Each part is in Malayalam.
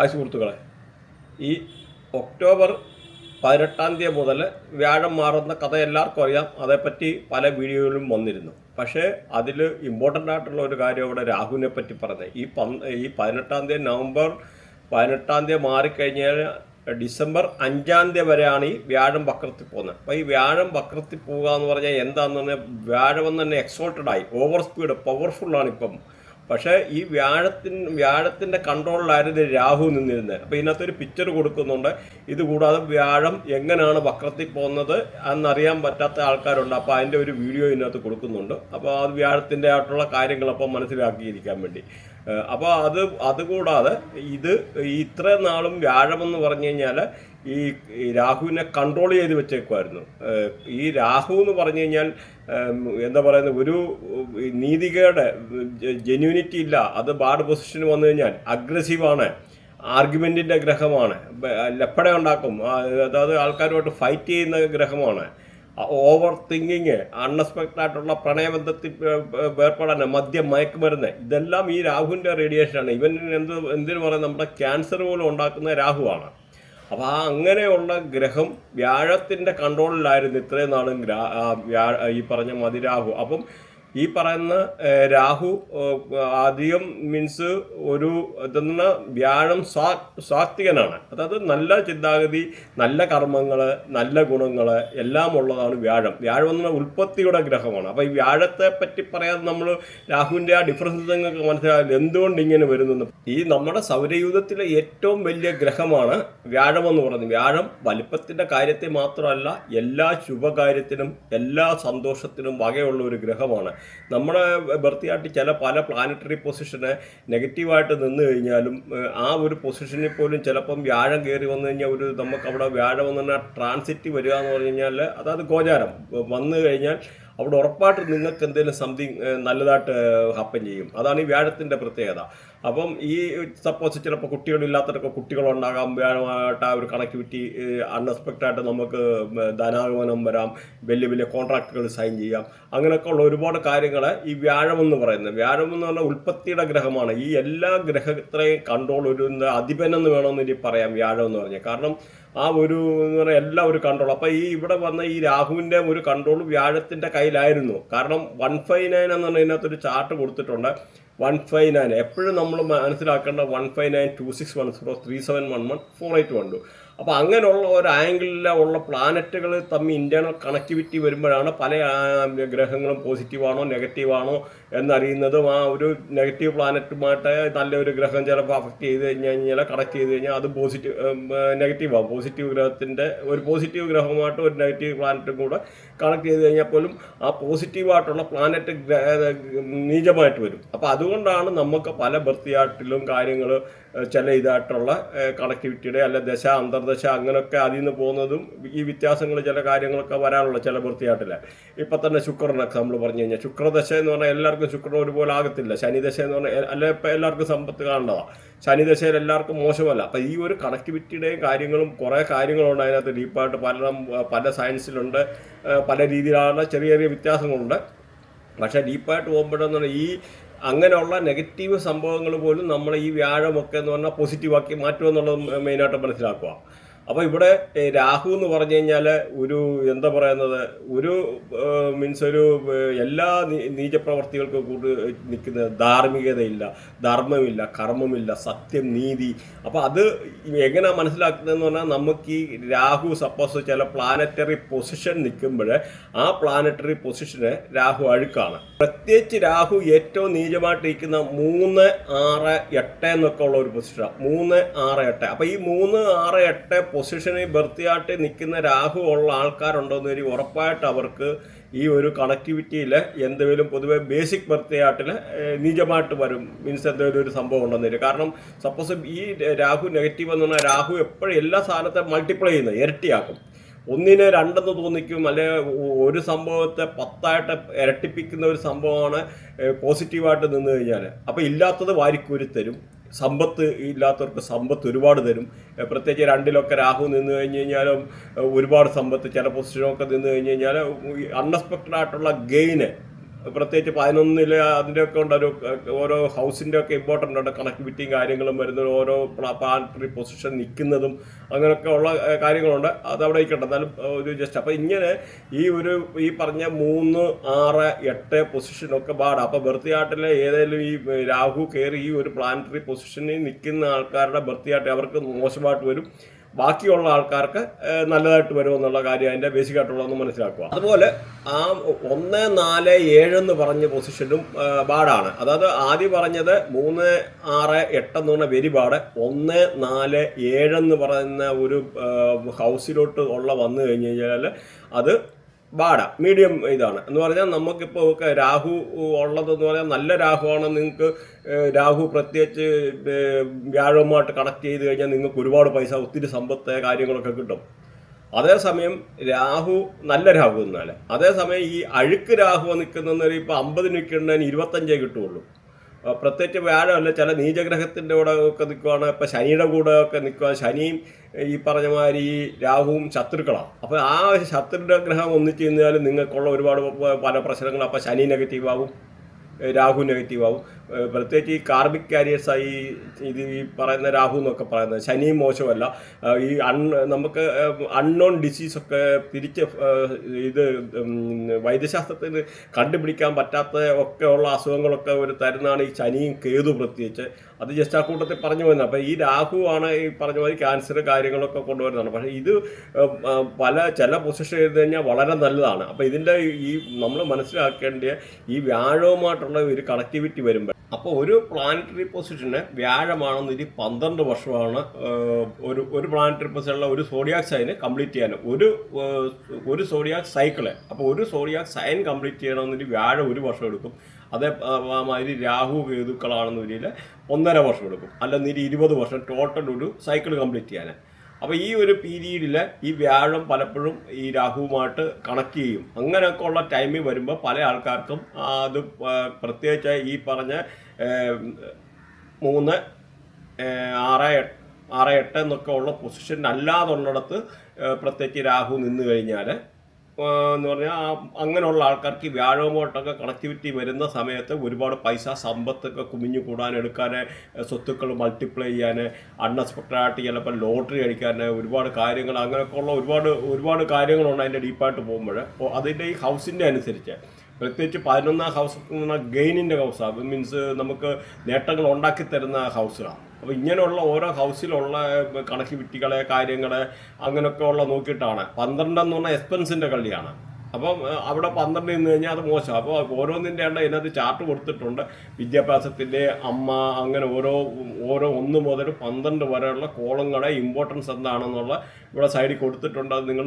ഹായ് സുഹൃത്തുക്കളെ ഈ ഒക്ടോബർ പതിനെട്ടാം തീയതി മുതൽ വ്യാഴം മാറുന്ന കഥ എല്ലാവർക്കും അറിയാം. അതേപ്പറ്റി പല വീഡിയോയിലും വന്നിരുന്നു. പക്ഷേ അതിൽ ഇമ്പോർട്ടന്റ് ആയിട്ടുള്ള ഒരു കാര്യം ഇവിടെ രാഹുവിനെ പറ്റി പറഞ്ഞത് ഈ പന് ഈ പതിനെട്ടാം തീയതി നവംബർ പതിനെട്ടാം തീയതി മാറിക്കഴിഞ്ഞാൽ ഡിസംബർ അഞ്ചാം തീയതി വരെയാണ് ഈ വ്യാഴം വക്രത്തിൽ പോകുന്നത്. അപ്പോൾ ഈ വ്യാഴം വക്രത്തിൽ പോകുക എന്ന് പറഞ്ഞാൽ എന്താണെന്ന് പറഞ്ഞാൽ വ്യാഴം തന്നെ എക്സോൾട്ടഡ് ആയി. ഓവർ സ്പീഡ് പവർഫുള്ളാണ് ഇപ്പം. പക്ഷേ ഈ വ്യാഴത്തിന് വ്യാഴത്തിന്റെ കൺട്രോളിലായിരുന്നു രാഹു നിന്നിരുന്നത്. അപ്പോൾ ഇതിനകത്തൊരു പിക്ചർ കൊടുക്കുന്നുണ്ട്. ഇത് കൂടാതെ വ്യാഴം എങ്ങനെയാണ് വക്രത്തിൽ പോകുന്നത് എന്നറിയാൻ പറ്റാത്ത ആൾക്കാരുണ്ട്. അപ്പോൾ അതിന്റെ ഒരു വീഡിയോ ഇതിനകത്ത് കൊടുക്കുന്നുണ്ട്. അപ്പോൾ അത് വ്യാഴത്തിന്റെ ആയിട്ടുള്ള കാര്യങ്ങൾ മനസ്സിലാക്കിയിരിക്കാൻ വേണ്ടി. അപ്പോൾ അത് അതുകൂടാതെ ഇത് ഇത്ര നാളും വ്യാഴമെന്ന് പറഞ്ഞു കഴിഞ്ഞാൽ ഈ രാഹുവിനെ കൺട്രോൾ ചെയ്ത് വെച്ചേക്കുമായിരുന്നു ഈ രാഹു എന്ന് പറഞ്ഞു കഴിഞ്ഞാൽ എന്താ പറയുന്നത് ഒരു നീതികയുടെ ജെന്യൂനിറ്റി ഇല്ല. അത് ബാഡ് പൊസിഷന് വന്നു കഴിഞ്ഞാൽ അഗ്രസീവാണ്. ആർഗ്യുമെന്റിന്റെ ഗ്രഹമാണ്. ലപ്പട ഉണ്ടാക്കും അതായത് ആൾക്കാരുമായിട്ട് ഫൈറ്റ് ചെയ്യുന്ന ഗ്രഹമാണ്. ഓവർ തിങ്കിങ് അൺഎക്സ്പെക്റ്റഡ് ആയിട്ടുള്ള പ്രണയബന്ധത്തിൽ ഏർ, ഏർ, ഏർപ്പെടാൻ മദ്യം മയക്കുമരുന്ന്. ഇതെല്ലാം ഈ രാഹുവിന്റെ റേഡിയേഷനാണ്. ഇവൻ എന്ത് എന്തിനു പറയുന്നത് നമ്മുടെ ക്യാൻസർ പോലും ഉണ്ടാക്കുന്ന രാഹുവാണ്. അപ്പോൾ ആ അങ്ങനെയുള്ള ഗ്രഹം വ്യാഴത്തിന്റെ കൺട്രോളിലായിരുന്നു ഇത്രയും നാളും ഈ പറഞ്ഞ മതിരാഹു. അപ്പം ഈ പറയുന്ന രാഹു അധികം മീൻസ് ഒരു ഇതെന്ന വ്യാഴം സ്വാ സ്വാത്വികനാണ് അതായത് നല്ല ചിന്താഗതി നല്ല കർമ്മങ്ങൾ നല്ല ഗുണങ്ങൾ എല്ലാം ഉള്ളതാണ് വ്യാഴം. വ്യാഴം എന്ന ഉൽപ്പത്തിയുടെ ഗ്രഹമാണ്. അപ്പോൾ ഈ വ്യാഴത്തെ പറ്റി പറയാതെ നമ്മൾ രാഹുവിന്റെ ആ ഡിഫറൻസ് നിങ്ങൾക്ക് മനസ്സിലാകില്ല എന്തുകൊണ്ട് ഇങ്ങനെ വരുന്നു ഈ നമ്മുടെ സൗരയൂഥത്തിലെ ഏറ്റവും വലിയ ഗ്രഹമാണ് വ്യാഴം എന്ന് പറയുന്നത്. വ്യാഴം വലിപ്പത്തിന്റെ കാര്യത്തെ മാത്രമല്ല എല്ലാ ശുഭകാര്യത്തിനും എല്ലാ സന്തോഷത്തിനും വകയുള്ള ഒരു ഗ്രഹമാണ്. നമ്മുടെ ബർത്തിയായിട്ട് ചില പല പ്ലാനറ്ററി പൊസിഷന് നെഗറ്റീവായിട്ട് നിന്ന് കഴിഞ്ഞാലും ആ ഒരു പൊസിഷനിൽ പോലും ചിലപ്പം വ്യാഴം കയറി വന്നു കഴിഞ്ഞാൽ ഒരു നമുക്ക് അവിടെ വ്യാഴം വന്നു കഴിഞ്ഞാൽ ട്രാൻസിറ്റ് വരിക എന്ന് പറഞ്ഞു കഴിഞ്ഞാൽ അതായത് ഗോചാരം. വന്നു കഴിഞ്ഞാൽ അവിടെ ഉറപ്പായിട്ട് നിങ്ങൾക്ക് എന്തെങ്കിലും സംതിങ് നല്ലതായിട്ട് ഹാപ്പൻ ചെയ്യും. അതാണ് ഈ വ്യാഴത്തിന്റെ പ്രത്യേകത. അപ്പം ഈ സപ്പോസ് ചിലപ്പോൾ കുട്ടികളില്ലാത്തവരൊക്കെ കുട്ടികളുണ്ടാകാം വ്യാഴമായിട്ട് ആ ഒരു കണക്ടിവിറ്റി അൺഎക്സ്പെക്റ്റഡ് ആയിട്ട് നമുക്ക് ധനാഗമനം വരാം വലിയ വലിയ കോൺട്രാക്റ്റുകൾ സൈൻ ചെയ്യാം. അങ്ങനെയൊക്കെ ഉള്ള ഒരുപാട് കാര്യങ്ങൾ ഈ വ്യാഴം എന്ന് പറയുന്നത്. വ്യാഴം എന്ന് പറഞ്ഞാൽ ഉൽപ്പത്തിയുടെ ഗ്രഹമാണ്. ഈ എല്ലാ ഗ്രഹത്തെയും കൺട്രോൾ ഒരു അധിപൻ അധിപനെന്ന് വേണമെന്ന് പറയാം വ്യാഴം എന്ന് പറഞ്ഞാൽ കാരണം ആ ഒരു എന്ന് പറഞ്ഞാൽ എല്ലാം ഒരു കൺട്രോൾ അപ്പോൾ ഈ ഇവിടെ വന്ന ഈ രാഹുവിന്റെ ഒരു കൺട്രോൾ വ്യാഴത്തിന്റെ കയ്യിലായിരുന്നു. കാരണം വൺ ഫൈവ് നയൻ എന്ന് പറഞ്ഞതിനകത്തൊരു ചാർട്ട് കൊടുത്തിട്ടുണ്ട്. വൺ ഫൈവ് നയൻ എപ്പോഴും നമ്മൾ മനസ്സിലാക്കേണ്ട one five nine two six one zero three seven one one four eight one two അപ്പോൾ അങ്ങനെയുള്ള ഒരു ആംഗിളിൽ ഉള്ള പ്ലാനറ്റുകൾ തമ്മിൽ ഇന്റേണൽ കണക്ടിവിറ്റി വരുമ്പോഴാണ് പല ഗ്രഹങ്ങളും പോസിറ്റീവാണോ നെഗറ്റീവാണോ എന്നറിയുന്നതും ആ ഒരു നെഗറ്റീവ് പ്ലാനറ്റുമായിട്ട് നല്ലൊരു ഗ്രഹം ചിലപ്പോൾ അഫക്റ്റ് ചെയ്ത് കഴിഞ്ഞ് കഴിഞ്ഞാൽ കണക്ട് ചെയ്ത് കഴിഞ്ഞാൽ അത് പോസിറ്റീവ് നെഗറ്റീവ് പോസിറ്റീവ് ഗ്രഹത്തിന്റെ ഒരു പോസിറ്റീവ് ഗ്രഹമായിട്ട് ഒരു നെഗറ്റീവ് പ്ലാനറ്റും കൂടെ കണക്ട് ചെയ്ത് കഴിഞ്ഞാൽ പോലും ആ പോസിറ്റീവായിട്ടുള്ള പ്ലാനറ്റ് നീചമായിട്ട് വരും. അപ്പോൾ അതുകൊണ്ടാണ് നമുക്ക് പല ബർത്തിയാട്ടിലും കാര്യങ്ങൾ ചില ഇതായിട്ടുള്ള കണക്ടിവിറ്റിയുടെ അല്ല ദശ അന്തർദശ അങ്ങനെയൊക്കെ അതിൽ നിന്ന് പോകുന്നതും ഈ വ്യത്യാസങ്ങൾ ചില കാര്യങ്ങളൊക്കെ വരാനുള്ള ചില വൃത്തിയായിട്ടില്ല ഇപ്പം തന്നെ ശുക്രനൊക്കെ നമ്മൾ പറഞ്ഞു കഴിഞ്ഞാൽ ശുക്രദശ എന്ന് പറഞ്ഞാൽ എല്ലാവർക്കും ശുക്രൻ ഒരുപോലെ ആകത്തില്ല. ശനിദശ എന്ന് പറഞ്ഞാൽ അല്ല ഇപ്പം എല്ലാവർക്കും സമ്പത്ത് കാണേണ്ടതാണ് ശനിദശയിൽ എല്ലാവർക്കും മോശമല്ല. അപ്പം ഈ ഒരു കണക്ടിവിറ്റിയുടെയും കാര്യങ്ങളും കുറേ കാര്യങ്ങളുണ്ട് അതിനകത്ത്. ഡീപ്പായിട്ട് പല പല സയൻസിലുണ്ട് പല രീതിയിലുള്ള ചെറിയ ചെറിയ വ്യത്യാസങ്ങളുണ്ട്. പക്ഷേ ഡീപ്പായിട്ട് പോകുമ്പോഴെന്ന് പറഞ്ഞാൽ ഈ അങ്ങനെയുള്ള നെഗറ്റീവ് സംഭവങ്ങൾ പോലും നമ്മൾ ഈ വ്യാഴമൊക്കെ എന്ന് പറഞ്ഞാൽ പോസിറ്റീവാക്കി മാറ്റുമെന്നുള്ളത് മെയിനായിട്ട് മനസ്സിലാക്കുക അപ്പോൾ ഇവിടെ രാഹു എന്ന് പറഞ്ഞു കഴിഞ്ഞാൽ ഒരു എന്താ പറയുന്നത് ഒരു മീൻസ് ഒരു എല്ലാ നീചപ്രവർത്തികൾക്കും കൂടി നിൽക്കുന്ന ധാർമ്മികതയില്ല ധർമ്മമില്ല കർമ്മമില്ല സത്യം നീതി. അപ്പോൾ അത് എങ്ങനെ മനസ്സിലാക്കുന്നതെന്ന് പറഞ്ഞാൽ നമുക്ക് ഈ രാഹു സപ്പോസ് ചില പ്ലാനറ്ററി പൊസിഷൻ നിൽക്കുമ്പോൾ ആ പ്ലാനറ്ററി പൊസിഷന് രാഹു അഴുക്കാണ്. പ്രത്യേകിച്ച് രാഹു ഏറ്റവും നീചമായിട്ടിരിക്കുന്ന മൂന്ന് ആറ് എട്ട് എന്നൊക്കെ ഉള്ള ഒരു പൊസിഷനാണ് മൂന്ന് ആറ് എട്ട്. അപ്പോൾ ഈ മൂന്ന് ആറ് എട്ട് പൊസിഷനിൽ ബർത്തിയായിട്ട് നിൽക്കുന്ന രാഹു ഉള്ള ആൾക്കാരുണ്ടോയെന്ന് വരി ഉറപ്പായിട്ട് അവർക്ക് ഈ ഒരു കണക്ടിവിറ്റിയിൽ എന്തെങ്കിലും പൊതുവെ ബേസിക് ബർത്തിയാട്ടിൽ നീചമായിട്ട് വരും. മീൻസ് എന്തെങ്കിലും ഒരു സംഭവം ഉണ്ടെന്ന് വരും. കാരണം സപ്പോസ് ഈ രാഹു നെഗറ്റീവ് എന്ന് പറഞ്ഞാൽ രാഹു എപ്പോഴും എല്ലാ സാധനത്തെ മൾട്ടിപ്ലൈ ചെയ്യുന്നത് ഇരട്ടിയാക്കും. ഒന്നിനെ രണ്ടെന്ന് തോന്നിക്കും അല്ലെ ഒരു സംഭവത്തെ പത്തായിട്ട് ഇരട്ടിപ്പിക്കുന്ന ഒരു സംഭവമാണ് പോസിറ്റീവായിട്ട് നിന്ന് കഴിഞ്ഞാൽ അപ്പോൾ ഇല്ലാത്തത് വാരിക്കൂരി തരും സമ്പത്ത് ഇല്ലാത്തവർക്ക് സമ്പത്ത് ഒരുപാട് തരും. പ്രത്യേകിച്ച് രണ്ടിലൊക്കെ രാഹു നിന്ന് കഴിഞ്ഞ് കഴിഞ്ഞാലും ഒരുപാട് സമ്പത്ത് ചില പൊസിഷനൊക്കെ നിന്ന് കഴിഞ്ഞ് കഴിഞ്ഞാൽ അൺഎക്സ്പെക്റ്റഡ് ആയിട്ടുള്ള ഗെയിന് പ്രത്യേകിച്ച് പതിനൊന്നിൽ അതിന്റെയൊക്കെ ഉണ്ട് ഒരു ഓരോ ഹൗസിന്റെ ഒക്കെ ഇമ്പോർട്ടന്റ് ഉണ്ട് കണക്ടിവിറ്റിയും കാര്യങ്ങളും വരുന്ന ഓരോ പ്ലാനറ്ററി പൊസിഷൻ നിൽക്കുന്നതും അങ്ങനെയൊക്കെ ഉള്ള കാര്യങ്ങളുണ്ട്. അത് അവിടെ ഇരിക്കട്ടെ. എന്നാലും ഒരു ജസ്റ്റ് അപ്പം ഇങ്ങനെ ഈ ഒരു ഈ പറഞ്ഞ മൂന്ന് ആറ് എട്ട് പൊസിഷനൊക്കെ പാടാം അപ്പോൾ ബർത്തിയാട്ടിലെ ഏതെങ്കിലും ഈ രാഹു കയറി ഈ ഒരു പ്ലാനറ്ററി പൊസിഷനിൽ നിൽക്കുന്ന ആൾക്കാരുടെ ബർത്തിയാട്ട് അവർക്ക് മോശമായിട്ട് വരും. ബാക്കിയുള്ള ആൾക്കാർക്ക് നല്ലതായിട്ട് വരുമെന്നുള്ള കാര്യം അതിന്റെ ബേസിക് ആയിട്ടുള്ളതെന്ന് മനസ്സിലാക്കുക. അതുപോലെ ആ ഒന്ന് നാല് ഏഴ് എന്ന് പറഞ്ഞ പൊസിഷനും ബാഡാണ്. അതായത് ആദ്യം പറഞ്ഞത് മൂന്ന് ആറ് എട്ട് എന്ന് പറഞ്ഞ വെരി ബാഡ് ഒന്ന് നാല് ഏഴ് എന്ന് പറയുന്ന ഒരു ഹൗസിലോട്ട് ഉള്ള വന്നു കഴിഞ്ഞ് കഴിഞ്ഞാൽ അത് ബാഡ മീഡിയം ഇതാണ്. എന്ന് പറഞ്ഞാൽ നമുക്കിപ്പോൾ രാഹു ഉള്ളതെന്ന് പറഞ്ഞാൽ നല്ല രാഹുവാണ്. നിങ്ങൾക്ക് രാഹു പ്രത്യേകിച്ച് വ്യാഴവുമായിട്ട് കണക്ട് ചെയ്ത് കഴിഞ്ഞാൽ നിങ്ങൾക്ക് ഒരുപാട് പൈസ ഒത്തിരി സമ്പത്ത് കാര്യങ്ങളൊക്കെ കിട്ടും. അതേസമയം രാഹു നല്ല രാഹു എന്നാൽ അതേസമയം ഈ അഴുക്ക് രാഹു നിൽക്കുന്നൊരു ഇപ്പോൾ അമ്പത് നിൽക്കുന്നതിന് ഇരുപത്തഞ്ചേ കിട്ടുള്ളൂ പ്രത്യേകിച്ച് വ്യാഴമല്ല ചില നീചഗ്രഹത്തിന്റെ കൂടെ ഒക്കെ നിൽക്കുവാണ്. ഇപ്പം ശനിയുടെ കൂടെ ഒക്കെ നിൽക്കുക ശനിയും ഈ പറഞ്ഞ മാതിരി രാഹുവും ശത്രുക്കളാണ്. അപ്പോൾ ആ ശത്രുയുടെ ഗ്രഹം ഒന്നിച്ച് കഴിഞ്ഞാൽ നിങ്ങൾക്കുള്ള ഒരുപാട് പല പ്രശ്നങ്ങളും. അപ്പോൾ ശനി നെഗറ്റീവ് ആവും രാഹു നെഗറ്റീവ് ആവും പ്രത്യേകിച്ച് ഈ കാർബിക് കാരിയേഴ്സായി ഇത് ഈ പറയുന്ന രാഹു എന്നൊക്കെ പറയുന്നത് ശനിയും മോശമല്ല. ഈ അൺ നമുക്ക് അൺനോൺ ഡിസീസൊക്കെ തിരിച്ച് ഇത് വൈദ്യശാസ്ത്രത്തിന് കണ്ടുപിടിക്കാൻ പറ്റാത്ത ഒക്കെ ഉള്ള അസുഖങ്ങളൊക്കെ ഒരു തരുന്നതാണ് ഈ ശനിയും കേതു പ്രത്യേകിച്ച്. അത് ജസ്റ്റ് ആ കൂട്ടത്തിൽ പറഞ്ഞു വരുന്നത് അപ്പോൾ ഈ രാഹു ആണ് ഈ പറഞ്ഞ മാതിരി ക്യാൻസർ കാര്യങ്ങളൊക്കെ കൊണ്ടുവരുന്നതാണ്. പക്ഷേ ഇത് പല ചില പൊസിഷൻ ചെയ്ത് കഴിഞ്ഞാൽ വളരെ നല്ലതാണ്. അപ്പോൾ ഇതിന്റെ ഈ നമ്മൾ മനസ്സിലാക്കേണ്ട ഈ വ്യാഴവുമായിട്ടുള്ള ഒരു കണക്ടിവിറ്റി വരുമ്പോൾ അപ്പോൾ ഒരു പ്ലാനറ്ററി പൊസിഷന് ഇനി പന്ത്രണ്ട് വർഷമാണ് ഒരു ഒരു പ്ലാനറ്ററി പൊസിഷനുള്ള ഒരു സോഡിയാക് സൈന് കംപ്ലീറ്റ് ചെയ്യാൻ. ഒരു ഒരു സോഡിയാക് സൈക്കിൾ അപ്പോൾ ഒരു സോഡിയാക് സൈൻ കംപ്ലീറ്റ് ചെയ്യണമെന്നൊരു വ്യാഴം ഒരു വർഷം എടുക്കും. അതേമാതിരി രാഹു കേതുക്കളാണെന്നൊരിൽ ഒന്നര വർഷം എടുക്കും. അല്ലെന്നൊരു ഇരുപത് വർഷം ടോട്ടൽ ഒരു സൈക്കിൾ കംപ്ലീറ്റ് ചെയ്യാൻ അപ്പോൾ ഈ ഒരു പീരീഡിൽ ഈ വ്യാഴം പലപ്പോഴും ഈ രാഹുവുമായിട്ട് കണക്ട് ചെയ്യും. അങ്ങനെയൊക്കെ ഉള്ള ടൈമിൽ വരുമ്പോൾ പല ആൾക്കാർക്കും അത് പ്രത്യേകിച്ച് ഈ പറഞ്ഞ മൂന്ന് ആറ് ആറ് എട്ട് എന്നൊക്കെ ഉള്ള പൊസിഷൻ അല്ലാതുള്ളിടത്ത് പ്രത്യേകിച്ച് രാഹു നിന്ന് കഴിഞ്ഞാൽ എന്ന് പറഞ്ഞാൽ അങ്ങനെയുള്ള ആൾക്കാർക്ക് വ്യാഴവുമായിട്ടൊക്കെ കണക്ടിവിറ്റി വരുന്ന സമയത്ത് ഒരുപാട് പൈസ സമ്പത്തൊക്കെ കുമിഞ്ഞു കൂടാൻ എടുക്കാൻ സ്വത്തുക്കൾ മൾട്ടിപ്ലൈ ചെയ്യാൻ അൺഎക്സ്പെക്റ്റഡായിട്ട് ചിലപ്പോൾ ലോട്ടറി അടിക്കാൻ ഒരുപാട് കാര്യങ്ങൾ അങ്ങനെയൊക്കെ ഉള്ള ഒരുപാട് ഒരുപാട് കാര്യങ്ങളുണ്ട് അതിന്റെ ഡീപ്പായിട്ട് പോകുമ്പോൾ. അതിന്റെ ഈ ഹൗസിന്റെ അനുസരിച്ച് പ്രത്യേകിച്ച് പതിനൊന്നാം ഹൗസ് എന്ന് പറഞ്ഞാൽ ഗെയിനിന്റെ ഹൗസാണ് മീൻസ് നമുക്ക് നേട്ടങ്ങൾ ഉണ്ടാക്കി തരുന്ന ഹൗസുകളാണ് അപ്പോൾ ഇങ്ങനെയുള്ള ഓരോ ഹൗസിലുള്ള കണക്ടിവിറ്റികളെ കാര്യങ്ങളെ അങ്ങനെയൊക്കെ ഉള്ള നോക്കിയിട്ടാണ്. പന്ത്രണ്ടെന്ന് പറഞ്ഞാൽ എക്സ്പെൻസിന്റെ കളിയാണ് അപ്പം അവിടെ പന്ത്രണ്ട് നിന്ന് കഴിഞ്ഞാൽ അത് മോശം. അപ്പോൾ ഓരോന്നിന്റെ ഉണ്ട് ഇതിനകത്ത് ചാർട്ട് കൊടുത്തിട്ടുണ്ട്. വിദ്യാഭ്യാസത്തിന്റെ അമ്മ അങ്ങനെ ഓരോ ഓരോ ഒന്ന് മുതൽ പന്ത്രണ്ട് വരെയുള്ള കോളങ്ങളെ ഇമ്പോർട്ടൻസ് എന്താണെന്നുള്ള ഇവിടെ സൈഡിൽ കൊടുത്തിട്ടുണ്ട്. അത് നിങ്ങൾ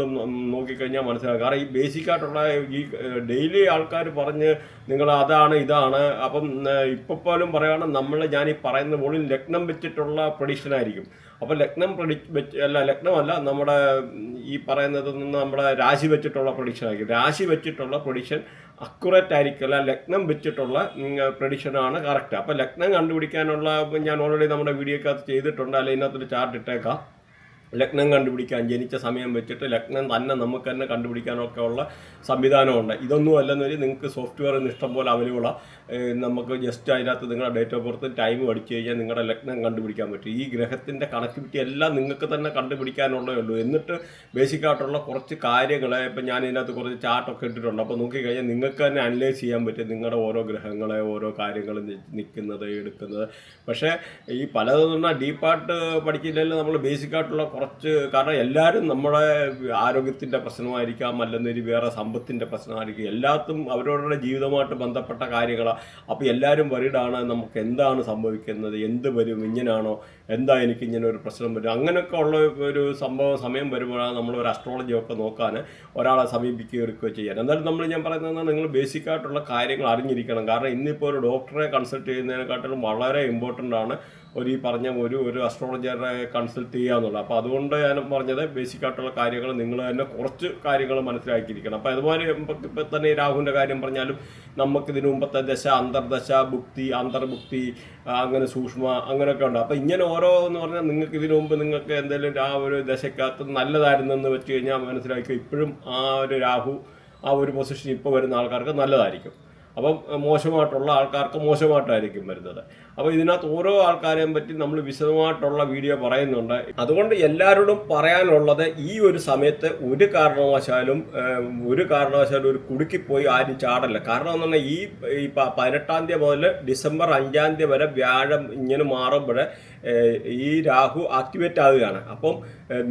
നോക്കിക്കഴിഞ്ഞാൽ മനസ്സിലാക്കും കാരണം ഈ ബേസിക്കായിട്ടുള്ള ഈ ഡെയിലി ആൾക്കാർ പറഞ്ഞ് നിങ്ങൾ അതാണ് ഇതാണ്. അപ്പം ഇപ്പോൾ പോലും പറയുകയാണെങ്കിൽ നമ്മൾ ഞാൻ ഈ പറയുന്ന മുകളിൽ ലഗ്നം വെച്ചിട്ടുള്ള പ്രഡിക്ഷൻ ആയിരിക്കും. അപ്പോൾ ലഗ്നം പ്രഡി വെച്ച് അല്ല ലഗ്നമല്ല നമ്മുടെ ഈ പറയുന്നത് നിന്ന് നമ്മുടെ രാശി വെച്ചിട്ടുള്ള പ്രൊഡിക്ഷൻ ആയിരിക്കും. രാശി വെച്ചിട്ടുള്ള പ്രൊഡിക്ഷൻ അക്യുറേറ്റ് ആയിരിക്കില്ല ലഗ്നം വെച്ചിട്ടുള്ള പ്രൊഡിക്ഷനാണ് കറക്റ്റ് അപ്പോൾ ലഗ്നം കണ്ടുപിടിക്കാനുള്ള ഞാൻ ഓൾറെഡി നമ്മുടെ വീഡിയോക്കകത്ത് ചെയ്തിട്ടുണ്ട്. അല്ലെങ്കിൽ ഇതിനകത്തൊരു ചാർട്ട് ഇട്ടേക്കാം. ലഗ്നം കണ്ടുപിടിക്കാൻ ജനിച്ച സമയം വെച്ചിട്ട് ലഗ്നം തന്നെ നമുക്ക് തന്നെ കണ്ടുപിടിക്കാനൊക്കെ ഉള്ള സംവിധാനമുണ്ട്. ഇതൊന്നും അല്ലെന്നൊരു നിങ്ങൾക്ക് സോഫ്റ്റ്വെയർ ഇഷ്ടം പോലെ അവൈലബിളാണ് നമുക്ക് ജസ്റ്റ് അതിനകത്ത് നിങ്ങളുടെ ഡേറ്റ് ഓഫ് ബർത്ത് ടൈം അടിച്ചു കഴിഞ്ഞാൽ നിങ്ങളുടെ ലഗ്നം കണ്ടുപിടിക്കാൻ പറ്റും. ഈ ഗ്രഹത്തിന്റെ കണക്ടിവിറ്റി എല്ലാം നിങ്ങൾക്ക് തന്നെ കണ്ടുപിടിക്കാനുള്ളേ ഉള്ളൂ. എന്നിട്ട് ബേസിക് ആയിട്ടുള്ള കുറച്ച് കാര്യങ്ങൾ ഇപ്പം ഞാൻ ഇതിനകത്ത് കുറച്ച് ചാർട്ടൊക്കെ ഇട്ടിട്ടുണ്ട്. അപ്പോൾ നോക്കിക്കഴിഞ്ഞാൽ നിങ്ങൾക്ക് തന്നെ അനലൈസ് ചെയ്യാൻ പറ്റും നിങ്ങളുടെ ഓരോ ഗ്രഹങ്ങളെ ഓരോ കാര്യങ്ങൾ നിൽക്കുന്നത് എടുക്കുന്നത്. പക്ഷേ ഈ പലതെന്ന് പറഞ്ഞാൽ ഡീപ്പായിട്ട് പഠിക്കില്ലെങ്കിൽ നമ്മൾ ബേസിക് ആയിട്ടുള്ള കുറച്ച് കാരണം എല്ലാവരും നമ്മുടെ ആരോഗ്യത്തിന്റെ പ്രശ്നമായിരിക്കാം അല്ലെന്നൊരു വേറെ സമ്പത്തിന്റെ പ്രശ്നമായിരിക്കും. എല്ലാത്തും അവരവരുടെ ജീവിതമായിട്ട് ബന്ധപ്പെട്ട കാര്യങ്ങളാണ് അപ്പോൾ എല്ലാവരും വരിടാണ് നമുക്ക് എന്താണ് സംഭവിക്കുന്നത് എന്ത് വരും ഇങ്ങനെയാണോ എന്താ എനിക്ക് ഇങ്ങനെ ഒരു പ്രശ്നം വരും. അങ്ങനെയൊക്കെ ഉള്ള ഒരു സംഭവം സമയം വരുമ്പോഴാണ് നമ്മൾ ഒരു അസ്ട്രോളജി ഒക്കെ നോക്കാൻ ഒരാളെ സമീപിക്കുകയോ എടുക്കുകയോ ചെയ്യാൻ. എന്നാലും നമ്മൾ ഞാൻ പറയുന്നത് നിങ്ങൾ ബേസിക് ആയിട്ടുള്ള കാര്യങ്ങൾ അറിഞ്ഞിരിക്കണം. കാരണം ഇന്നിപ്പോൾ ഒരു ഡോക്ടറെ കൺസൾട്ട് ചെയ്യുന്നതിനെക്കാട്ടിലും വളരെ ഇമ്പോർട്ടന്റ് ആണ് ഒരു ഈ പറഞ്ഞ ഒരു ഒരു അസ്ട്രോളജറെ കൺസൾട്ട് ചെയ്യുക എന്നുള്ളത്. അപ്പോൾ അതുകൊണ്ട് ഞാൻ പറഞ്ഞത് ബേസിക് ആയിട്ടുള്ള കാര്യങ്ങൾ നിങ്ങൾ തന്നെ കുറച്ച് കാര്യങ്ങൾ മനസ്സിലാക്കിയിരിക്കണം. അപ്പോൾ അതുപോലെ ഇപ്പം തന്നെ രാഹുവിന്റെ കാര്യം പറഞ്ഞാലും നമുക്ക് ഇതിനു മുമ്പത്തെ ദശ അന്തർദശ ഭുക്തി അന്തർഭുക്തി അങ്ങനെ സൂക്ഷ്മ അങ്ങനെയൊക്കെ ഉണ്ട്. അപ്പോൾ ഇങ്ങനെ ഓരോ എന്ന് പറഞ്ഞാൽ നിങ്ങൾക്ക് ഇതിനു മുമ്പ് നിങ്ങൾക്ക് എന്തെങ്കിലും ആ ഒരു ദശക്കകത്ത് നല്ലതായിരുന്നെന്ന് വെച്ച് കഴിഞ്ഞാൽ മനസ്സിലാക്കി ഇപ്പോഴും ആ ഒരു രാഹു ആ ഒരു പൊസിഷൻ ഇപ്പോൾ വരുന്ന ആൾക്കാർക്ക് നല്ലതായിരിക്കും. അപ്പം മോശമായിട്ടുള്ള ആൾക്കാർക്ക് മോശമായിട്ടായിരിക്കും വരുന്നത്. അപ്പോൾ ഇതിനകത്ത് ഓരോ ആൾക്കാരെയും പറ്റി നമ്മൾ വിശദമായിട്ടുള്ള വീഡിയോ പറയുന്നുണ്ട്. അതുകൊണ്ട് എല്ലാവരോടും പറയാനുള്ളത് ഈ ഒരു സമയത്ത് ഒരു കാരണവശാലും ഒരു കാരണവശാലും ഒരു കുടുക്കിപ്പോയി ആരും ചാടല്ല. കാരണം എന്ന് പറഞ്ഞാൽ ഈ പതിനെട്ടാം തീയതി മുതൽ ഡിസംബർ അഞ്ചാം തീയതി വരെ വ്യാഴം ഇങ്ങനെ മാറുമ്പോൾ ഈ രാഹു ആക്ടിവേറ്റ് ആവുകയാണ്. അപ്പം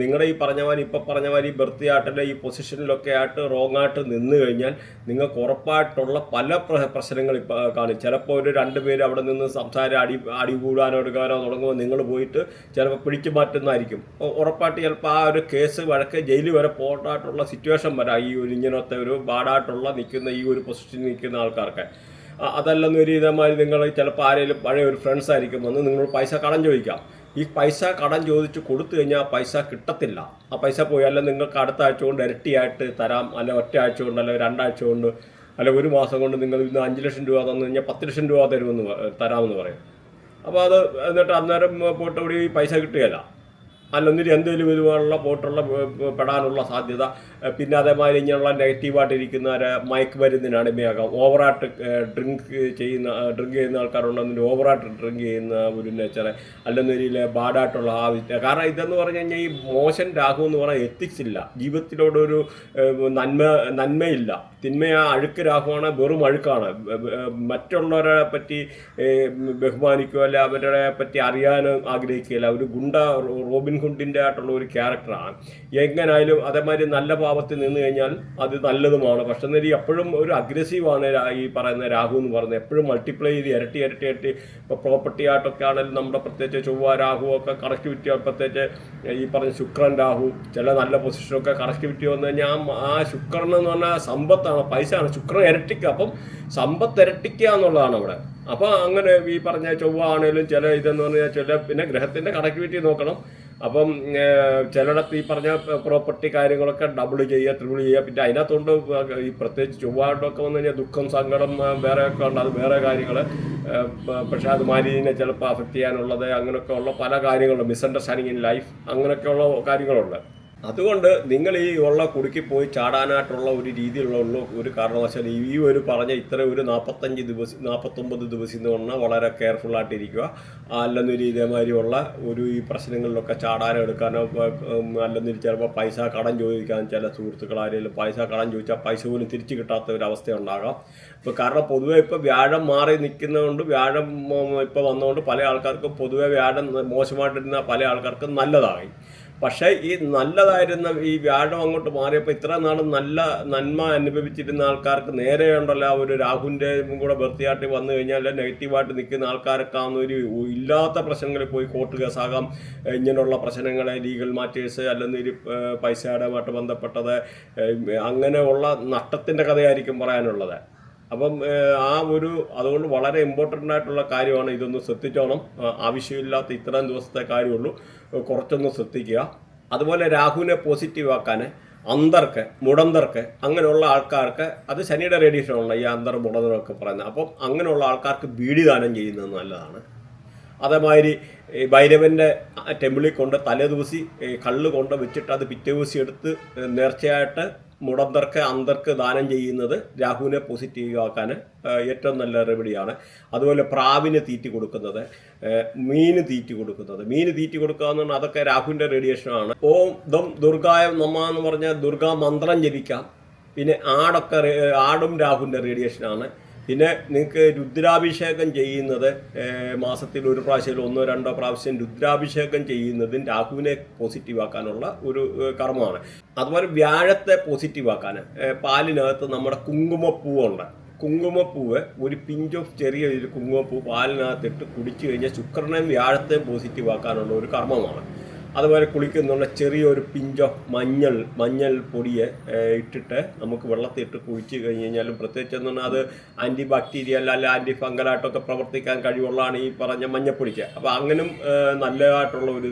നിങ്ങളുടെ ഈ പറഞ്ഞ മാതിരി ഇപ്പം പറഞ്ഞ മാതിരി ബർത്തി ആട്ടിന്റെ ഈ പൊസിഷനിലൊക്കെ ആയിട്ട് റോങ് ആയിട്ട് നിന്ന് കഴിഞ്ഞാൽ നിങ്ങൾക്ക് ഉറപ്പായിട്ടുള്ള പല പ്രശ്നങ്ങൾ ഇപ്പോൾ കാണും. ചിലപ്പോൾ ഒരു രണ്ട് പേര് അവിടെ നിന്ന് സംസാരം അടി അടി കൂടാനോ എടുക്കാനോ തുടങ്ങുമ്പോൾ നിങ്ങൾ പോയിട്ട് ചിലപ്പോൾ പിടിച്ചു മാറ്റുന്നതായിരിക്കും. ഉറപ്പായിട്ട് ചിലപ്പോൾ ആ ഒരു കേസ് വഴക്ക് ജയിലിൽ വരെ പോകാനായിട്ടുള്ള സിറ്റുവേഷൻ വരാം. ഈ ഒരു ഇങ്ങനത്തെ ഒരു ബാഡായിട്ടുള്ള നിൽക്കുന്ന ഈ ഒരു പൊസിഷനിൽ നിൽക്കുന്ന ആൾക്കാർക്ക്. അതല്ലെന്ന് ഒരു ഇതേമാതിരി നിങ്ങൾ ചിലപ്പോൾ ആരെങ്കിലും പഴയ ഒരു ഫ്രണ്ട്സ് ആയിരിക്കും വന്ന് നിങ്ങൾ പൈസ കടം ചോദിക്കാം. ഈ പൈസ കടം ചോദിച്ച് കൊടുത്തു കഴിഞ്ഞാൽ പൈസ കിട്ടത്തില്ല. ആ പൈസ പോയി അല്ല നിങ്ങൾക്ക് അടുത്ത ആഴ്ച കൊണ്ട് ഇരട്ടിയായിട്ട് തരാം. അല്ല ഒറ്റ ആഴ്ച കൊണ്ട് അല്ല രണ്ടാഴ്ച കൊണ്ട് അല്ല ഒരു മാസം കൊണ്ട് നിങ്ങൾ ഇന്ന് അഞ്ച് ലക്ഷം രൂപ തന്നു കഴിഞ്ഞാൽ പത്ത് ലക്ഷം രൂപ തരുമെന്ന് തരാമെന്ന് പറയും. അപ്പോൾ അത് എന്നിട്ട് അന്നേരം ഇവിടെ ഈ പൈസ കിട്ടുകയില്ല. അല്ലെന്നിട്ട് എന്തെങ്കിലും ഇതുപോലുള്ള പോയിട്ടുള്ള പെ- പെടാനുള്ള സാധ്യത പിന്നെ അതേമാതിരി ഇങ്ങനെയുള്ള നെഗറ്റീവായിട്ടിരിക്കുന്നവരെ മയക്ക് മരുന്നിന് അടിമയാകാം ഓവറായിട്ട് ഡ്രിങ്ക് ചെയ്യുന്ന ഡ്രിങ്ക് ചെയ്യുന്ന ആൾക്കാരുണ്ടെന്നുണ്ടെങ്കിൽ ഓവറായിട്ട് ഡ്രിങ്ക് ചെയ്യുന്ന ഒരു നേച്ചർ രീതിയിൽ ബാഡായിട്ടുള്ള ആവശ്യം കാരണം ഇതെന്ന് പറഞ്ഞു കഴിഞ്ഞാൽ ഈ മോശൻ രാഹു എന്ന് പറഞ്ഞാൽ എത്തിക്സ് ഇല്ല. ജീവിതത്തിലോടൊരു നന്മ നന്മയില്ല. തിന്മ ആ അഴുക്ക് രാഹുവാണ് വെറും അഴുക്കാണ്. മറ്റുള്ളവരെ പറ്റി ബഹുമാനിക്കുക അല്ലെ അവരെ പറ്റി അറിയാൻ ആഗ്രഹിക്കുകയില്ല ഒരു ഗുണ്ട റോബിൻ ഹുഡിന്റെ ആയിട്ടുള്ള ഒരു ക്യാരക്ടറാണ് എങ്ങനായാലും അതേമാതിരി നല്ല പാപത്തിൽ നിന്ന് കഴിഞ്ഞാൽ അത് നല്ലതുമാണ്. പക്ഷെ എന്നാൽ എപ്പോഴും ഒരു അഗ്രസീവാണ് ഈ പറയുന്ന രാഹു എന്ന് പറയുന്നത്. എപ്പോഴും മൾട്ടിപ്ലൈ ചെയ്ത് ഇരട്ടി ഇരട്ടി ഇരട്ടി. ഇപ്പോൾ പ്രോപ്പർട്ടി ആയിട്ടൊക്കെ ആണെങ്കിലും നമ്മുടെ പ്രത്യേകിച്ച് ചൊവ്വ രാഹു ഒക്കെ കണക്ടിവിറ്റി പ്രത്യേകിച്ച് ഈ പറഞ്ഞ ശുക്രൻ രാഹു ചില നല്ല പൊസിഷനൊക്കെ കണക്ടിവിറ്റി വന്നു കഴിഞ്ഞാൽ ആ ശുക്രൻ എന്ന് പറഞ്ഞാൽ സമ്പത്താണ് പൈസയാണ്. ശുക്രൻ ഇരട്ടിക്കുക അപ്പം സമ്പത്ത് ഇരട്ടിക്കുക എന്നുള്ളതാണ് അവിടെ. അപ്പോൾ അങ്ങനെ ഈ പറഞ്ഞ ചൊവ്വ ആണെങ്കിലും ചില ഇതെന്ന് പറഞ്ഞാൽ ചില പിന്നെ ഗ്രഹത്തിന്റെ കണക്ടിവിറ്റി നോക്കണം. അപ്പം ചിലയിടത്ത് ഈ പറഞ്ഞ പ്രോപ്പർട്ടി കാര്യങ്ങളൊക്കെ ഡബിൾ ചെയ്യുക ട്രിപ്പിൾ ചെയ്യുക പിന്നെ അതിനകത്തോണ്ട് ഈ പ്രത്യേകിച്ച് ചൊവ്വാട്ടൊക്കെ വന്നു കഴിഞ്ഞാൽ ദുഃഖം സങ്കടം വേറെ ഒക്കെ ഉണ്ട്. അത് വേറെ കാര്യങ്ങൾ പക്ഷേ അത് മാരീനെ ചിലപ്പോൾ അഫക്റ്റ് ചെയ്യാനുള്ളത് അങ്ങനെയൊക്കെ ഉള്ള പല കാര്യങ്ങളുണ്ട്. മിസ്അണ്ടർസ്റ്റാൻഡിങ് ഇൻ ലൈഫ് അങ്ങനെയൊക്കെയുള്ള കാര്യങ്ങളുണ്ട്. അതുകൊണ്ട് നിങ്ങൾ ഈ ഉള്ള കുടുക്കി പോയി ചാടാനായിട്ടുള്ള ഒരു രീതിയിലുള്ള ഒരു കാരണവശാൽ ഈ ഒരു പറഞ്ഞ ഇത്ര ഒരു നാൽപ്പത്തഞ്ച് ദിവസം നാൽപ്പത്തൊമ്പത് ദിവസം എന്ന് പറഞ്ഞാൽ വളരെ കെയർഫുൾ ആയിട്ടിരിക്കുക. അല്ലെന്നൊരു ഇതേമാതിരിയുള്ള ഒരു ഈ പ്രശ്നങ്ങളിലൊക്കെ ചാടാനോ എടുക്കാനോ അല്ലെന്നൊരു ചിലപ്പോൾ പൈസ കടം ചോദിക്കാൻ ചില സുഹൃത്തുക്കൾ ആരെങ്കിലും പൈസ കടം ചോദിച്ചാൽ പൈസ പോലും തിരിച്ചു കിട്ടാത്ത ഒരു അവസ്ഥ ഉണ്ടാകാം ഇപ്പോൾ കാരണം പൊതുവേ ഇപ്പോൾ വ്യാഴം മാറി നിൽക്കുന്നതുകൊണ്ട് വ്യാഴം ഇപ്പോൾ വന്നതുകൊണ്ട് പല ആൾക്കാർക്കും പൊതുവേ വ്യാഴം മോശമായിട്ടിരുന്ന പല ആൾക്കാർക്കും നല്ലതായി. പക്ഷേ ഈ നല്ലതായിരുന്ന ഈ വ്യാഴം അങ്ങോട്ട് മാറിയപ്പോൾ ഇത്ര നാളും നല്ല നന്മ അനുഭവിച്ചിരുന്ന ആൾക്കാർക്ക് നേരെ ഒരു രാഹുവിന്റെ കൂടെ വൃത്തിയാട്ടി വന്നു കഴിഞ്ഞാൽ നെഗറ്റീവായിട്ട് നിൽക്കുന്ന ആൾക്കാരൊക്കെ ഒരു ഇല്ലാത്ത പ്രശ്നങ്ങളിൽ പോയി കോർട്ട് കേസാകാം. ഇങ്ങനെയുള്ള പ്രശ്നങ്ങളെ ലീഗൽ മാറ്റേഴ്സ് അല്ലെങ്കിൽ പൈസയുമായിട്ട് ബന്ധപ്പെട്ടത് അങ്ങനെയുള്ള നഷ്ടത്തിന്റെ കഥയായിരിക്കും പറയാനുള്ളത്. അപ്പം ആ ഒരു അതുകൊണ്ട് വളരെ ഇമ്പോർട്ടന്റ് ആയിട്ടുള്ള കാര്യമാണ് ഇതൊന്ന് ശ്രദ്ധിച്ചോണം. ആവശ്യമില്ലാത്ത ഇത്രയും ദിവസത്തെ കാര്യമുള്ളൂ. കുറച്ചൊന്ന് ശ്രദ്ധിക്കുക. അതുപോലെ രാഹുവിനെ പോസിറ്റീവ് ആക്കാൻ അന്തർക്ക് മുടന്തർക്ക് അങ്ങനെയുള്ള ആൾക്കാർക്ക് അത് ശനിയുടെ റേഡിയേഷനാണ് ഈ അന്തർ മുടന്തരൊക്കെ പറയുന്നത്. അപ്പം അങ്ങനെയുള്ള ആൾക്കാർക്ക് ബീഡി ദാനം ചെയ്യുന്നത് നല്ലതാണ്. അതേമാതിരി ഭൈരവന്റെ ടെമ്പിളിൽ കൊണ്ട് തലേ ദിവസി കള്ള് കൊണ്ട് വെച്ചിട്ട് അത് പിറ്റേ ദിവസം എടുത്ത് നേർച്ചയായിട്ട് മുടന്തർക്ക് അന്തർക്ക് ദാനം ചെയ്യുന്നത് രാഹുവിനെ പോസിറ്റീവ് ആക്കാൻ ഏറ്റവും നല്ല റെമഡിയാണ് അതുപോലെ പ്രാവിന് തീറ്റി കൊടുക്കുന്നത് മീന് തീറ്റി കൊടുക്കുന്നത്. മീന് തീറ്റി കൊടുക്കുക എന്ന് പറഞ്ഞാൽ അതൊക്കെ രാഹുവിന്റെ റേഡിയേഷനാണ് ഓം ദം ദുർഗായ നമ്മ എന്ന് പറഞ്ഞാൽ ദുർഗാ മന്ത്രം ജപിക്കാം. പിന്നെ ആടൊക്കെ ആടും രാഹുവിന്റെ റേഡിയേഷനാണ് പിന്നെ നിങ്ങൾക്ക് രുദ്രാഭിഷേകം ചെയ്യുന്നത് മാസത്തിൽ ഒരു പ്രാവശ്യം ഒന്നോ രണ്ടോ പ്രാവശ്യം രുദ്രാഭിഷേകം ചെയ്യുന്നതും രാഹുവിനെ പോസിറ്റീവാക്കാനുള്ള ഒരു കർമ്മമാണ്. അതുപോലെ വ്യാഴത്തെ പോസിറ്റീവ് ആക്കാൻ ഏഹ്, പാലിനകത്ത് നമ്മുടെ കുങ്കുമപ്പൂവുണ്ട്. കുങ്കുമപ്പൂവ് ഒരു പിഞ്ച് ഓഫ് ചെറിയ ഒരു കുങ്കുമപ്പൂ പാലിനകത്തിട്ട് കുടിച്ചു കഴിഞ്ഞാൽ ശുക്രനെയും വ്യാഴത്തെയും പോസിറ്റീവാക്കാനുള്ള ഒരു കർമ്മമാണ്. അതുപോലെ കുളിക്കുന്നുള്ള ചെറിയൊരു പിഞ്ചോ മഞ്ഞൾ മഞ്ഞൾ പൊടിയെ ഇട്ടിട്ട് നമുക്ക് വെള്ളത്തിൽ ഇട്ട് കുഴിച്ച് കഴിഞ്ഞ് കഴിഞ്ഞാലും പ്രത്യേകിച്ച് എന്ന് പറഞ്ഞാൽ അത് ആന്റി ബാക്ടീരിയൽ അല്ല ആന്റി ഫംഗലായിട്ടൊക്കെ പ്രവർത്തിക്കാൻ കഴിവുള്ളതാണ് ഈ പറഞ്ഞ മഞ്ഞപ്പൊടിക്ക്. അപ്പോൾ അങ്ങനും നല്ലതായിട്ടുള്ള ഒരു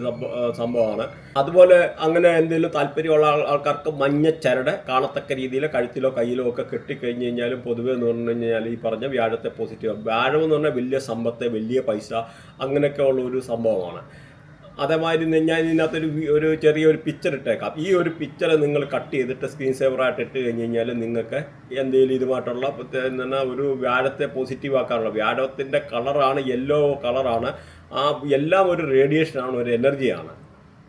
സംഭവമാണ്. അതുപോലെ അങ്ങനെ എന്തെങ്കിലും താല്പര്യമുള്ള ആൾക്കാർക്ക് മഞ്ഞ ചരട് കാണത്തക്ക രീതിയിൽ കഴുത്തിലോ കയ്യിലോ ഒക്കെ കെട്ടിക്കഴിഞ്ഞ് കഴിഞ്ഞാലും പൊതുവേ എന്ന് പറഞ്ഞു കഴിഞ്ഞാൽ ഈ പറഞ്ഞ വ്യാഴത്തെ പോസിറ്റീവ് വ്യാഴം എന്ന് പറഞ്ഞാൽ വലിയ സമ്പത്ത് വലിയ പൈസ അങ്ങനെയൊക്കെ ഉള്ള ഒരു സംഭവമാണ്. അതേമാതിരി ഞാൻ ഇതിനകത്തൊരു ഒരു ചെറിയൊരു പിക്ചർ ഇട്ടേക്കാം. ഈ ഒരു പിക്ചർ നിങ്ങൾ കട്ട് ചെയ്തിട്ട് സ്ക്രീൻ സേവറായിട്ട് ഇട്ട് കഴിഞ്ഞ് കഴിഞ്ഞാൽ നിങ്ങൾക്ക് എന്തെങ്കിലും ഇതുമായിട്ടുള്ള പ്രത്യേക എന്ന് പറഞ്ഞാൽ ഒരു വ്യാഴത്തെ പോസിറ്റീവ് ആക്കാനുള്ള വ്യാഴത്തിന്റെ കളറാണ് യെല്ലോ കളറാണ് ആ എല്ലാം ഒരു റേഡിയേഷനാണ് ഒരു എനർജിയാണ്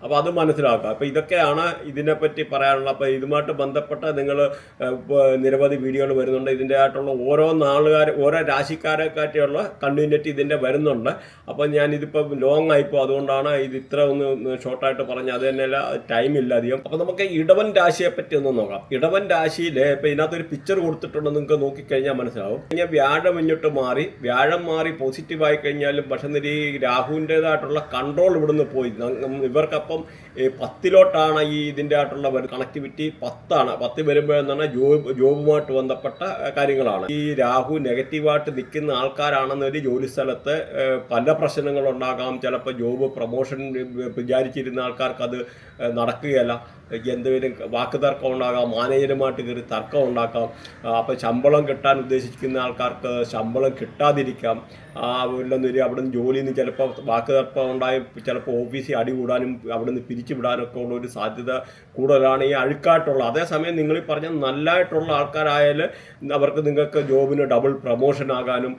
അപ്പോൾ അത് മനസ്സിലാക്കുക. അപ്പോൾ ഇതൊക്കെയാണ് ഇതിനെപ്പറ്റി പറയാനുള്ളത് അപ്പോൾ ഇതുമായിട്ട് ബന്ധപ്പെട്ട നിങ്ങൾ നിരവധി വീഡിയോകൾ വരുന്നുണ്ട്. ഇതിന്റെ ആയിട്ടുള്ള ഓരോ നാളുകാർ ഓരോ രാശിക്കാരെ കാറ്റിയുള്ള കണ്ടിന്യൂറ്റി ഇതിന്റെ വരുന്നുണ്ട്. അപ്പോൾ ഞാൻ ഇതിപ്പോൾ ലോങ് ആയിപ്പോൾ അതുകൊണ്ടാണ് ഇത് ഇത്ര ഒന്ന് ഷോർട്ടായിട്ട് പറഞ്ഞത്. അത് തന്നെയല്ല ടൈം ഇല്ല അധികം. അപ്പോൾ നമുക്ക് ഇടവൻ രാശിയെ പറ്റി ഒന്ന് നോക്കാം. ഇടവൻ രാശിയിൽ ഇപ്പോൾ ഇതിനകത്തൊരു പിക്ചർ കൊടുത്തിട്ടുണ്ട് നിങ്ങൾക്ക് നോക്കിക്കഴിഞ്ഞാൽ മനസ്സിലാവും. കഴിഞ്ഞാൽ വ്യാഴം ഇങ്ങോട്ട് മാറി വ്യാഴം മാറി പോസിറ്റീവ് ആയി കഴിഞ്ഞാലും പക്ഷേ ഈ രാഹുവിന്റെതായിട്ടുള്ള കൺട്രോൾ ഇവിടുന്ന് പോയി. ന- ഇവർക്കപ്പം ഈ പത്തിലോട്ടാണ് ഈ ഇതിന്റെ ആയിട്ടുള്ള കണക്ടിവിറ്റി പത്താണ്. പത്ത് വരുമ്പോഴെന്നാണ് ജോബ് ജോബുമായിട്ട് ബന്ധപ്പെട്ട കാര്യങ്ങളാണ്. ഈ രാഹു നെഗറ്റീവായിട്ട് നിൽക്കുന്ന ആൾക്കാരാണെന്ന് ഒരു ജോലി സ്ഥലത്ത് പല പ്രശ്നങ്ങളുണ്ടാകാം. ചിലപ്പോൾ ജോബ് പ്രൊമോഷൻ വിചാരിച്ചിരുന്ന ആൾക്കാർക്ക് അത് നടക്കുകയല്ല. എന്തെങ്കിലും വാക്ക് തർക്കം ഉണ്ടാകാം മാനേജരുമായിട്ട് കയറി തർക്കം ഉണ്ടാക്കാം. അപ്പോൾ ശമ്പളം കിട്ടാൻ ഉദ്ദേശിക്കുന്ന ആൾക്കാർക്ക് ശമ്പളം കിട്ടാതിരിക്കാം. ഇല്ലെന്നൊരു അവിടെ നിന്ന് ജോലിയിൽ നിന്ന് ചിലപ്പോൾ വാക്ക് തർക്കം ഉണ്ടായി ചിലപ്പോൾ ഓഫീസിൽ അടി കൂടാനും അവിടെ നിന്ന് പിരിച്ചു വിടാനൊക്കെ ഉള്ള ഒരു സാധ്യത കൂടുതലാണ് ഈ അഴുക്കായിട്ടുള്ള. അതേസമയം നിങ്ങൾ ഈ പറഞ്ഞ നല്ലതായിട്ടുള്ള ആൾക്കാരായാൽ അവർക്ക് നിങ്ങൾക്ക് ജോബിന് ഡബിൾ പ്രൊമോഷൻ ആകാനും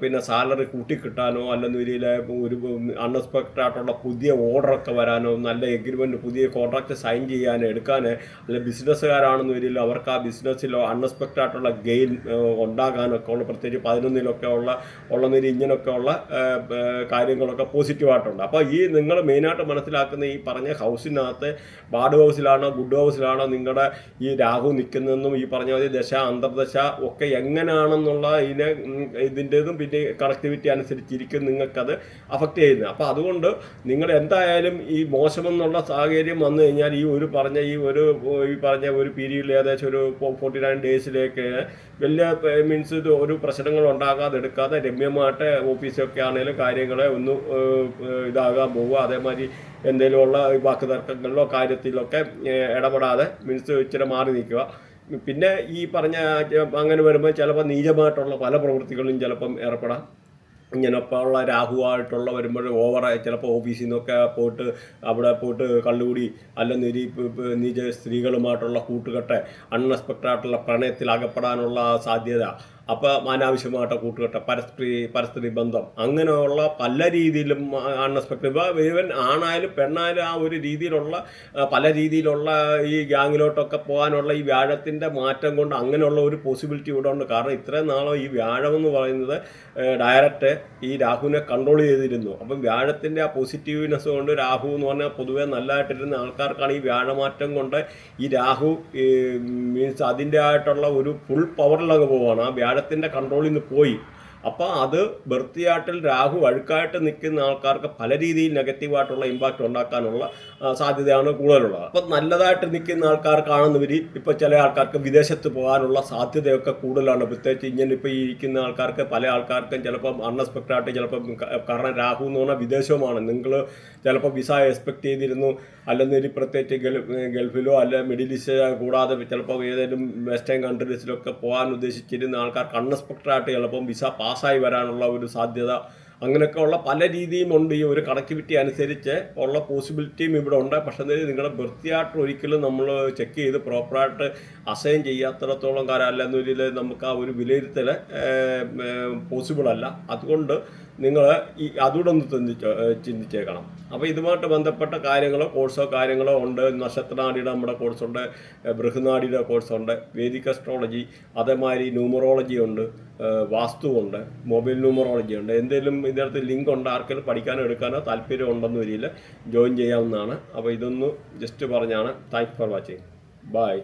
പിന്നെ സാലറി കൂട്ടിക്കിട്ടാനോ അല്ലെന്നൊരിയിൽ ഒരു അൺഎക്സ്പെക്റ്റഡ് ആയിട്ടുള്ള പുതിയ ഓർഡറൊക്കെ വരാനോ നല്ല എഗ്രിമെന്റ് പുതിയ കോൺട്രാക്റ്റ് സൈൻ ചെയ്യാനോ എടുക്കാൻ അല്ലെ ബിസിനസ്സുകാരാണെന്ന് വരില്ല അവർക്ക് ആ ബിസിനസ്സിലോ അൺഎക്സ്പെക്റ്റഡ് ആയിട്ടുള്ള ഗെയിൻ ഉണ്ടാകാനൊക്കെ ഉള്ള പ്രത്യേകിച്ച് പതിനൊന്നിലൊക്കെ ഉള്ള ഉള്ളതിൽ ഇങ്ങനെയൊക്കെ ഉള്ള കാര്യങ്ങളൊക്കെ പോസിറ്റീവായിട്ടുണ്ട്. അപ്പോൾ ഈ നിങ്ങൾ മെയിനായിട്ട് മനസ്സിലാക്കുന്ന ഈ പറഞ്ഞ ഹൗസിനകത്ത് ബാഡ് ഹൗസിലാണോ ഗുഡ് ഹൗസിലാണോ നിങ്ങളുടെ ഈ രാഹു നിൽക്കുന്നതെന്നും ഈ പറഞ്ഞ മതി ദശ അന്തർദശ ഒക്കെ എങ്ങനെയാണെന്നുള്ള ഇതിനെ ഇതിന്റെതും പിന്നെ കണക്ടിവിറ്റി അനുസരിച്ചിരിക്കും നിങ്ങൾക്കത് അഫക്റ്റ് ചെയ്യുന്നത്. അപ്പോൾ അതുകൊണ്ട് നിങ്ങൾ എന്തായാലും ഈ മോശമെന്നുള്ള സാഹചര്യം വന്നു കഴിഞ്ഞാൽ ഈ ഒരു പറഞ്ഞ ഈ ഒരു ഈ പറഞ്ഞ ഒരു പീരീഡിൽ ഏകദേശം ഒരു ഫോർട്ടി നയൻ ഡേയ്സിലേക്ക് വലിയ മീൻസ് ഇത് ഒരു പ്രശ്നങ്ങൾ ഉണ്ടാകാതെ എടുക്കാതെ രമ്യമായിട്ട് ഓഫീസൊക്കെ ആണെങ്കിലും കാര്യങ്ങളെ ഒന്ന് ഇതാകാൻ പോവുക. അതേമാതിരി എന്തെങ്കിലുമുള്ള വാക്ക് തർക്കങ്ങളിലോ കാര്യത്തിലൊക്കെ ഇടപെടാതെ മീൻസ് ഇച്ചിരി മാറി നിൽക്കുക. പിന്നെ ഈ പറഞ്ഞ അങ്ങനെ വരുമ്പോൾ ചിലപ്പോൾ നീചമായിട്ടുള്ള പല പ്രവൃത്തികളും ചിലപ്പം ഏർപ്പെടാം. ഇങ്ങനെയൊക്കെ ഉള്ള രാഹുവായിട്ടുള്ള വരുമ്പോൾ ഓവർ ചിലപ്പോൾ ഓഫീസിൽ നിന്നൊക്കെ പോയിട്ട് അവിടെ പോയിട്ട് കള്ളുകൂടി അല്ലെന്നൊരു നിജ സ്ത്രീകളുമായിട്ടുള്ള കൂട്ടുകെട്ട് അൺഎക്സ്പെക്റ്റഡ് ആയിട്ടുള്ള പ്രണയത്തിൽ അകപ്പെടാനുള്ള സാധ്യത. അപ്പോൾ അനാവശ്യമായിട്ട് കൂട്ടുകെട്ട പരസ്ത്രീ പരസ്ത്രീ ബന്ധം. അങ്ങനെയുള്ള പല രീതിയിലും അൺഎക്സ്പെക്റ്റഡ് ഇപ്പോൾ ഈവൻ ആണായാലും പെണ്ണായാലും ആ ഒരു രീതിയിലുള്ള പല രീതിയിലുള്ള ഈ ഗ്യാങ്ങിലോട്ടൊക്കെ പോകാനുള്ള ഈ വ്യാഴത്തിന്റെ മാറ്റം കൊണ്ട് അങ്ങനെയുള്ള ഒരു പോസിബിലിറ്റി ഇവിടെ ഉണ്ട്. കാരണം ഇത്രയും നാളോ ഈ വ്യാഴം എന്ന് പറയുന്നത് ഡയറക്റ്റ് ഈ രാഹുവിനെ കൺട്രോൾ ചെയ്തിരുന്നു. അപ്പം വ്യാഴത്തിന്റെ ആ പോസിറ്റീവ്നെസ് കൊണ്ട് രാഹു എന്ന് പറഞ്ഞാൽ പൊതുവേ നല്ലതായിട്ടിരുന്ന ആൾക്കാർക്കാണ് ഈ വ്യാഴമാറ്റം കൊണ്ട് ഈ രാഹു മീൻസ് അതിന്റെ ആയിട്ടുള്ള ഒരു ഫുൾ പവറിലങ്ങ് പോവുകയാണ് ആ വ്യാഴത്തിന്റെ കൺട്രോളിൽ നിന്ന് പോയി. അപ്പോൾ അത് ബർത്തിയാട്ടിൽ രാഹു അഴുക്കായിട്ട് നിൽക്കുന്ന ആൾക്കാർക്ക് പല രീതിയിൽ നെഗറ്റീവായിട്ടുള്ള ഇമ്പാക്റ്റ് ഉണ്ടാക്കാനുള്ള സാധ്യതയാണ് കൂടുതലുള്ളത്. അപ്പം നല്ലതായിട്ട് നിൽക്കുന്ന ആൾക്കാർക്കാണെന്നവർ ഇപ്പോൾ ചില ആൾക്കാർക്ക് വിദേശത്ത് പോകാനുള്ള സാധ്യതയൊക്കെ കൂടുതലാണ്. പ്രത്യേകിച്ച് ഇങ്ങനെ ഇപ്പോൾ ഇരിക്കുന്ന ആൾക്കാർക്ക് പല ആൾക്കാർക്കും ചിലപ്പം അൺഎക്സ്പെക്റ്റഡ് ആയിട്ട് ചിലപ്പം കാരണം രാഹു എന്ന് പറഞ്ഞാൽ വിദേശവുമാണ്. നിങ്ങൾ ചിലപ്പോൾ വിസ എക്സ്പെക്ട് ചെയ്തിരുന്നു അല്ലെന്നൊരു പ്രത്യേകിച്ച് ഗൾഫിലോ അല്ലെ മിഡിൽ ഈസ്റ്റ് കൂടാതെ ചിലപ്പോൾ ഏതെങ്കിലും വെസ്റ്റേൺ കൺട്രീസിലൊക്കെ പോകാൻ ഉദ്ദേശിച്ചിരുന്ന ആൾക്കാർക്ക് അൺഎക്സ്പെക്റ്റഡ് ആയിട്ട് ചിലപ്പം വിസ പാസ്സായി വരാനുള്ള ഒരു സാധ്യത അങ്ങനെയൊക്കെ ഉള്ള പല രീതിയും ഉണ്ട് ഈ ഒരു കണക്ടിവിറ്റി അനുസരിച്ച് ഉള്ള പോസിബിലിറ്റിയും ഇവിടെ ഉണ്ട്. പക്ഷേ നിങ്ങളുടെ വൃത്തിയായിട്ട് ഒരിക്കലും നമ്മൾ ചെക്ക് ചെയ്ത് പ്രോപ്പറായിട്ട് അസൈൻ ചെയ്യാത്തിടത്തോളം കാലം രീതിയിൽ നമുക്ക് ആ ഒരു വിലയിരുത്തൽ പോസിബിൾ അല്ല. അതുകൊണ്ട് നിങ്ങൾ ഈ അതുകൂടെ ഒന്ന് ചിന്തിച്ചേക്കണം. അപ്പോൾ ഇതുമായിട്ട് ബന്ധപ്പെട്ട കാര്യങ്ങളോ കോഴ്സോ കാര്യങ്ങളോ ഉണ്ട്. നക്ഷത്രനാടിയുടെ നമ്മുടെ കോഴ്സുണ്ട് ബൃഹനാടിയുടെ കോഴ്സുണ്ട് വേദിക് അസ്ട്രോളജി അതേമാതിരി ന്യൂമറോളജി ഉണ്ട്. വാസ്തു വാസ്തുവുണ്ട് മൊബൈൽ ന്യൂമറോളജി ഉണ്ട്. എന്തെങ്കിലും ഇതിനകത്ത് ലിങ്ക് ഉണ്ട് ആർക്കെങ്കിലും പഠിക്കാനോ എടുക്കാനോ താല്പര്യം ഉണ്ടെന്ന് വരിയില്ല ജോയിൻ ചെയ്യാവുന്നതാണ്. അപ്പോൾ ഇതൊന്ന് ജസ്റ്റ് പറഞ്ഞാണ്. Thanks for watching bye